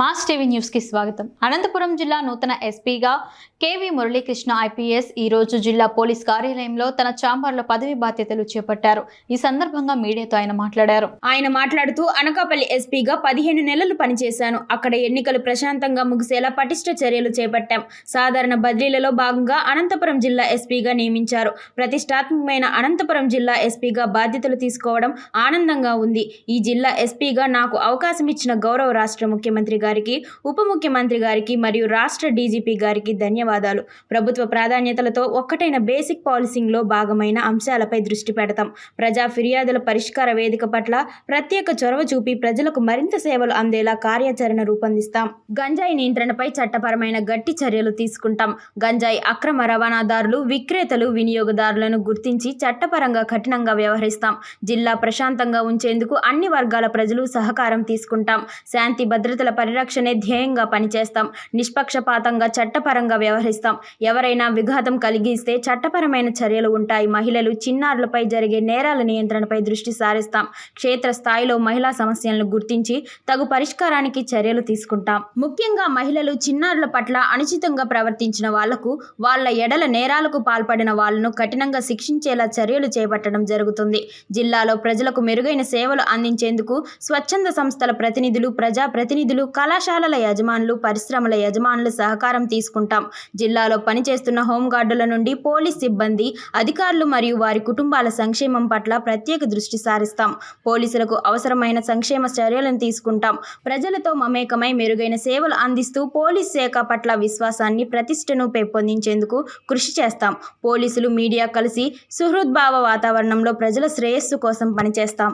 Mass TV న్యూస్కి స్వాగతం. అనంతపురం జిల్లా నూతన ఎస్పీగా కేవి మురళీకృష్ణ ఐపీఎస్ ఈ రోజు జిల్లా పోలీస్ కార్యాలయంలో తన ఛాంబర్లో పదవి బాధ్యతలు చేపట్టారు. ఈ సందర్భంగా మీడియాతో ఆయన మాట్లాడారు. ఆయన మాట్లాడుతూ అనకాపల్లి ఎస్పీగా పదిహేను నెలలు పనిచేశాను. అక్కడ ఎన్నికలు ప్రశాంతంగా ముగిసేలా పటిష్ట చర్యలు చేపట్టాం. సాధారణ బదిలీలలో భాగంగా అనంతపురం జిల్లా ఎస్పీగా నియమించారు. ప్రతిష్టాత్మకమైన అనంతపురం జిల్లా ఎస్పీగా బాధ్యతలు తీసుకోవడం ఆనందంగా ఉంది. ఈ జిల్లా ఎస్పీగా నాకు అవకాశం ఇచ్చిన గౌరవ రాష్ట్ర ముఖ్యమంత్రి గారికి ఉప ముఖ్యమంత్రి గారికి మరియు రాష్ట్ర డీజీపీ గారికి ధన్యవాదాలు. ప్రభుత్వ ప్రాధాన్యతలతో ఒక్కటైన బేసిక్ పాలసింగ్లో భాగమైన అంశాలపై దృష్టి పెడతాం. ప్రజా ఫిర్యాదుల పరిష్కార వేదిక పట్ల ప్రత్యేక చొరవ చూపి ప్రజలకు మరింత సేవలు అందేలా కార్యాచరణ రూపొందిస్తాం. గంజాయి నియంత్రణపై చట్టపరమైన గట్టి చర్యలు తీసుకుంటాం. గంజాయి అక్రమ రవాణాదారులు విక్రేతలు వినియోగదారులను గుర్తించి చట్టపరంగా కఠినంగా వ్యవహరిస్తాం. జిల్లా ప్రశాంతంగా ఉంచేందుకు అన్ని వర్గాల ప్రజలు సహకారం తీసుకుంటాం. శాంతి భద్రతల పరిరక్షణే ధ్యేయంగా పనిచేస్తాం. నిష్పక్షపాతంగా చట్టపరంగా వ్యవహరిస్తాం. ఎవరైనా విఘాతం కలిగిస్తే చట్టపరమైన చర్యలు ఉంటాయి. మహిళలు చిన్నారులపై జరిగే నేరాల నియంత్రణపై దృష్టి సారిస్తాం. క్షేత్ర స్థాయిలో మహిళా సమస్యలను గుర్తించి తగు పరిష్కారానికి చర్యలు తీసుకుంటాం. ముఖ్యంగా మహిళలు చిన్నారుల పట్ల అనుచితంగా ప్రవర్తించిన వాళ్ళకు వాళ్ళ ఎడల నేరాలకు పాల్పడిన వాళ్ళను కఠినంగా శిక్షించేలా చర్యలు చేపట్టడం జరుగుతుంది. జిల్లాలో ప్రజలకు మెరుగైన సేవలు అందించేందుకు స్వచ్ఛంద సంస్థల ప్రతినిధులు ప్రజా ప్రతినిధులు కళాశాలల యజమానులు పరిశ్రమల యజమానుల సహకారం తీసుకుంటాం. జిల్లాలో పనిచేస్తున్న హోంగార్డుల నుండి పోలీస్ సిబ్బంది అధికారులు మరియు వారి కుటుంబాల సంక్షేమం పట్ల ప్రత్యేక దృష్టి సారిస్తాం. పోలీసులకు అవసరమైన సంక్షేమ చర్యలను తీసుకుంటాం. ప్రజలతో మమేకమై మెరుగైన సేవలు అందిస్తూ పోలీస్ శాఖ పట్ల విశ్వాసాన్ని ప్రతిష్టను పెంపొందించేందుకు కృషి చేస్తాం. పోలీసులు మీడియా కలిసి సుహృద్భావ వాతావరణంలో ప్రజల శ్రేయస్సు కోసం పనిచేస్తాం.